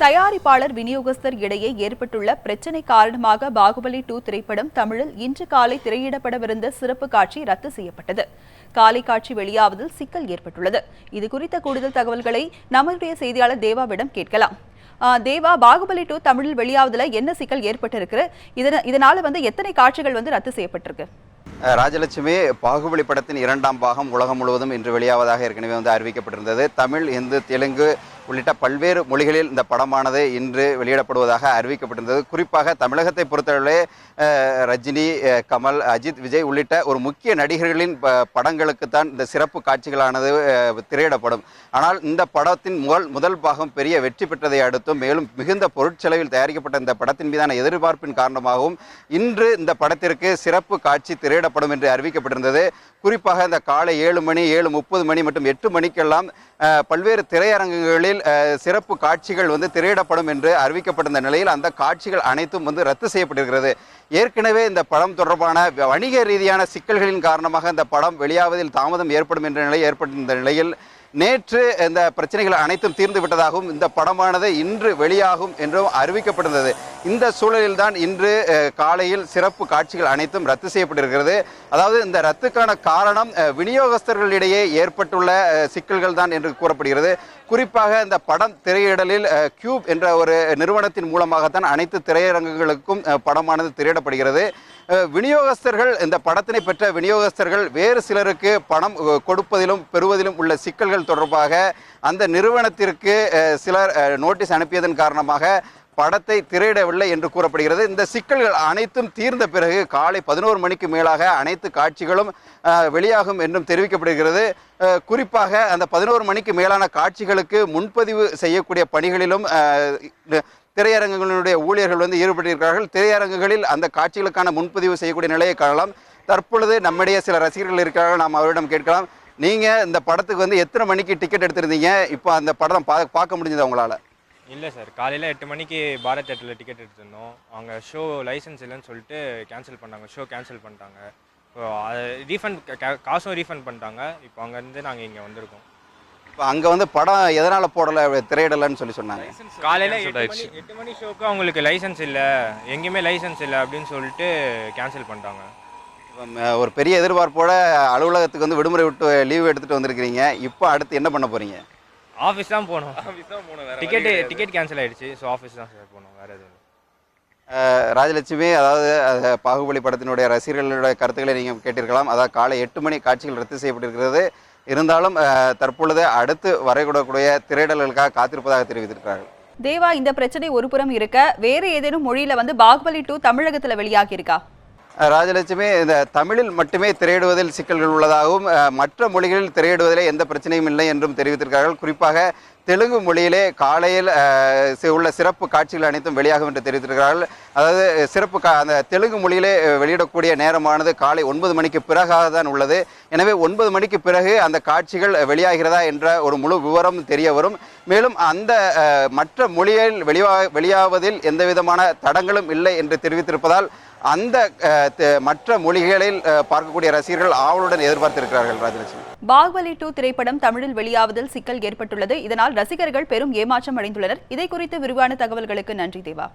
தயாரிப்பாளர் விநியோகஸ்தர் இடையே ஏற்பட்டுள்ள பிரச்சினை காரணமாக பாகுபலி டூ திரைப்படம் தமிழில் இன்று காலை திரையிடப்படவிருந்த சிறப்பு காட்சி ரத்து செய்யப்பட்டது. காலை காட்சி வெளியாவதில் சிக்கல் ஏற்பட்டுள்ளது. இது குறித்த கூடுதல் தகவல்களை நம்முடைய செய்தியாளர் தேவாவிடம் கேட்கலாம். தேவா பாகுபலி டூ தமிழில் வெளியாவதில் என்ன சிக்கல் ஏற்பட்டிருக்கு? இதனால வந்து எத்தனை காட்சிகள் வந்து ரத்து செய்யப்பட்டிருக்கு? ராஜலட்சுமி பாகுபலி படத்தின் இரண்டாம் பாகம் உலகம் முழுவதும் இன்று வெளியாவதாக ஏற்கனவே வந்து அறிவிக்கப்பட்டிருந்தது. தமிழ் இந்து தெலுங்கு உள்ளிட்ட பல்வேறு மொழிகளில் இந்த படமானது இன்று வெளியிடப்படுவதாக அறிவிக்கப்பட்டிருந்தது. குறிப்பாக தமிழகத்தை பொறுத்தவரை ரஜினி கமல் அஜித் விஜய் உள்ளிட்ட ஒரு முக்கிய நடிகர்களின் ப- படங்களுக்குத்தான் இந்த சிறப்பு காட்சிகளானது திரையிடப்படும். ஆனால் இந்த படத்தின் முதல் முதல் பாகம் பெரிய வெற்றி பெற்றதை அடுத்தும் மேலும் மிகுந்த பொருட்செலவில் தயாரிக்கப்பட்ட இந்த படத்தின் மீதான எதிர்பார்ப்பின் காரணமாகவும் இன்று இந்த படத்திற்கு சிறப்பு காட்சி திரையிட திரையிடப்படும் என்று அறிவிக்கப்பட்டிருந்தது. குறிப்பாக இந்த காலை ஏழு மணி ஏழு முப்பது மணி மற்றும் எட்டு மணிக்கெல்லாம் பல்வேறு திரையரங்குகளில் சிறப்பு காட்சிகள் வந்து திரையிடப்படும் என்று அறிவிக்கப்பட்டிருந்த நிலையில் அந்த காட்சிகள் அனைத்தும் வந்து ரத்து செய்யப்பட்டிருக்கிறது. ஏற்கனவே இந்த படம் தொடர்பான வணிக ரீதியான சிக்கல்களின் காரணமாக இந்த படம் வெளியாவதில் தாமதம் ஏற்படும் என்ற நிலை ஏற்பட்டிருந்த நிலையில் நேற்று இந்த பிரச்சனைகள் அனைத்தும் தீர்ந்து விட்டதாகவும் இந்த படமானது இன்று வெளியாகும் என்றும் அறிவிக்கப்பட்டிருந்தது. இந்த சூழலில்தான் இன்று காலையில் சிறப்பு காட்சிகள் அனைத்தும் ரத்து செய்யப்பட்டிருக்கிறது. அதாவது இந்த ரத்துக்கான காரணம் விநியோகஸ்தர்களிடையே ஏற்பட்டுள்ள சிக்கல்கள் தான் என்று கூறப்படுகிறது. குறிப்பாக இந்த படம் திரையிடலில் கியூப் என்ற ஒரு நிறுவனத்தின் மூலமாகத்தான் அனைத்து திரையரங்குகளுக்கும் படமானது திரையிடப்படுகிறது. விநியோகஸ்தர்கள் இந்த படத்தினை பெற்ற விநியோகஸ்தர்கள் வேறு சிலருக்கு பணம் கொடுப்பதிலும் பெறுவதிலும் உள்ள சிக்கல்கள் தொடர்பாக அந்த நிறுவனத்திற்கு சிலர் நோட்டீஸ் அனுப்பியதன் காரணமாக படத்தை திரையிடவில்லை என்று கூறப்படுகிறது. இந்த சிக்கல்கள் அனைத்தும் தீர்ந்த பிறகு காலை பதினோரு மணிக்கு மேலாக அனைத்து காட்சிகளும் வெளியாகும் என்றும் தெரிவிக்கப்படுகிறது. குறிப்பாக அந்த பதினோரு மணிக்கு மேலான காட்சிகளுக்கு முன்பதிவு செய்யக்கூடிய பணிகளிலும் திரையரங்குகளினுடைய திரையரங்குகளுடைய ஊழியர்கள் வந்து ஈடுபட்டிருக்கிறார்கள். திரையரங்குகளில் அந்த காட்சிகளுக்கான முன்பதிவு செய்யக்கூடிய நிலையை காணலாம். தற்பொழுது நம்மிடையே சில ரசிகர்கள் இருக்கிறார்கள். நாம் அவரிடம் கேட்கலாம். நீங்கள் இந்த படத்துக்கு வந்து எத்தனை மணிக்கு டிக்கெட் எடுத்திருந்தீங்க? இப்போ அந்த படம் பா பார்க்க முடிஞ்சது உங்களால்? இல்லை சார். காலையில் எட்டு மணிக்கு பாரத் தேட்டரில் டிக்கெட் எடுத்திருந்தோம். அவங்க ஷோ லைசன்ஸ் இல்லைன்னு சொல்லிட்டு கேன்சல் பண்ணாங்க. ஷோ கேன்சல் பண்ணிட்டாங்க. ஸோ அது ரீஃபண்ட் காசும் ரீஃபண்ட் பண்ணிட்டாங்க. இப்போ அங்கேருந்து நாங்கள் இங்கே வந்திருக்கோம். இப்போ அங்கே வந்து படம் எதனால் போடலை திரையிடலைன்னு சொல்லி சொன்னாங்க. காலையில் எட்டு மணி எட்டு மணி ஷோக்கு அவங்களுக்கு லைசன்ஸ் இல்லை. எங்கேயுமே லைசன்ஸ் இல்லை அப்படின்னு சொல்லிட்டு கேன்சல் பண்ணிட்டாங்க. ஒரு பெரிய எதிர்பார்ப்போட அலுவலகத்துக்கு வந்து விடுமுறை விட்டு லீவ் எடுத்துட்டு வந்திருக்கிறீங்க. இப்போ அடுத்து என்ன பண்ண போறீங்க? ஆஃபீஸ் தான் போகணும். டிக்கெட்டு டிக்கெட் கேன்சல் ஆயிடுச்சு. ஸோ ஆஃபீஸ் தான் சார் போகணும். வேறு எதுவும் ராஜலட்சுமி அதாவது பாகுபலி படத்தினுடைய ரசிகர்களுடைய கருத்துக்களை நீங்கள் கேட்டிருக்கலாம். அதாவது காலை எட்டு மணி காட்சிகள் ரத்து செய்யப்பட்டிருக்கிறது. இருந்தாலும் தற்பொழுது அடுத்து வரைகூடக்கூடிய திரையிடல்களுக்காக காத்திருப்பதாக தெரிவித்திருக்கிறார்கள். தேவா இந்த பிரச்சனை ஒரு புறம் இருக்க வேற ஏதேனும் மொழியில வந்து பாகுபலி டூ தமிழகத்துல வெளியாகி இருக்கா ராஜலட்சுமி இந்த தமிழில் மட்டுமே திரையிடுவதில் சிக்கல்கள் உள்ளதாகவும் மற்ற மொழிகளில் திரையிடுவதிலே எந்த பிரச்சனையும் இல்லை என்றும் தெரிவித்திருக்கிறார்கள். குறிப்பாக தெலுங்கு மொழியிலே காலையில் உள்ள சிறப்பு காட்சிகள் அனைத்தும் வெளியாகும் என்று தெரிவித்திருக்கிறார்கள். அதாவது சிறப்பு கா அந்த தெலுங்கு மொழியிலே வெளியிடக்கூடிய நேரமானது காலை ஒன்பது மணிக்கு பிறகாக தான் உள்ளது. எனவே ஒன்பது மணிக்கு பிறகு அந்த காட்சிகள் வெளியாகிறதா என்ற ஒரு முழு விவரம் தெரிய வரும். மேலும் அந்த மற்ற மொழியில் வெளிவா வெளியாவதில் எந்தவிதமான தடங்களும் இல்லை என்று தெரிவித்திருப்பதால் அந்த மற்ற மொழிகளில் பார்க்கக்கூடிய ரசிகர்கள் ஆவலுடன் எதிர்பார்த்திருக்கிறார்கள் ராஜலட்சுமி. பாகுபலி டூ திரைப்படம் தமிழில் வெளியாவதில் சிக்கல் ஏற்பட்டுள்ளது. இதனால் ரசிகர்கள் பெரும் ஏமாற்றம் அடைந்துள்ளனர். இதை குறித்து விரிவான தகவல்களுக்கு நன்றி தேவா.